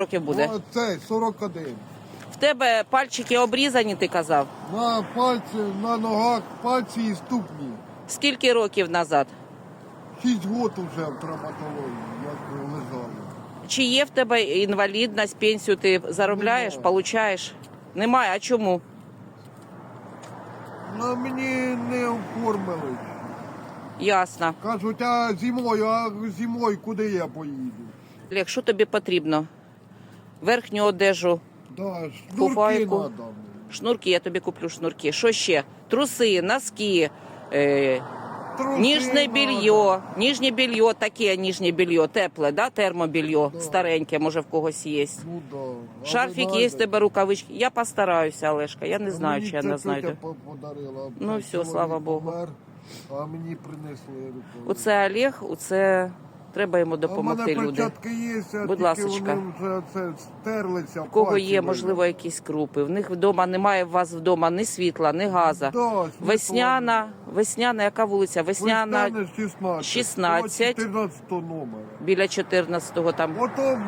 років буде? Ну, Це 41. В тебе пальчики обрізані, ти казав. На пальці, на ногах пальці і ступні. Скільки років назад? Шість років вже в травматології, як лежали. Чи є в тебе інвалідність, пенсію ти заробляєш, Немає. получаєш? Немає. А чому? Ну, мені не оформили. Ясно. Кажуть, а зимою, а зимою куди я поїду? Олег, що тобі потрібно? Верхню одежу, Да, шнурки Фуфайку. надо. шнурки, я тобі куплю шнурки. Що ще? Труси, носки, е, Труси ніжне надо. белье, ніжнє белье, таке ніжнє белье, тепле, да? термобелье, Да. стареньке, може в когось є. Ну, да. А Шарфік ви є в знаєте, тебе рукавички. Я постараюся, Олешка. Я не знаю, мені чи я це не тетя знайду. по- подарила. Ну, все, чоловік слава Богу. помер, А мені принесли рукавички. Оце Олег, оце треба йому в допомогти мене люди. є, а Будь ласка ласочка. вони вже це стерлися. В кого є, можливо, якісь крупи. В них вдома немає у вас вдома ні світла, ні газа. Да. Весняна, весняна, яка вулиця? Весняна Весняна 16. 16. 14 номера. біля 14-го там. Ото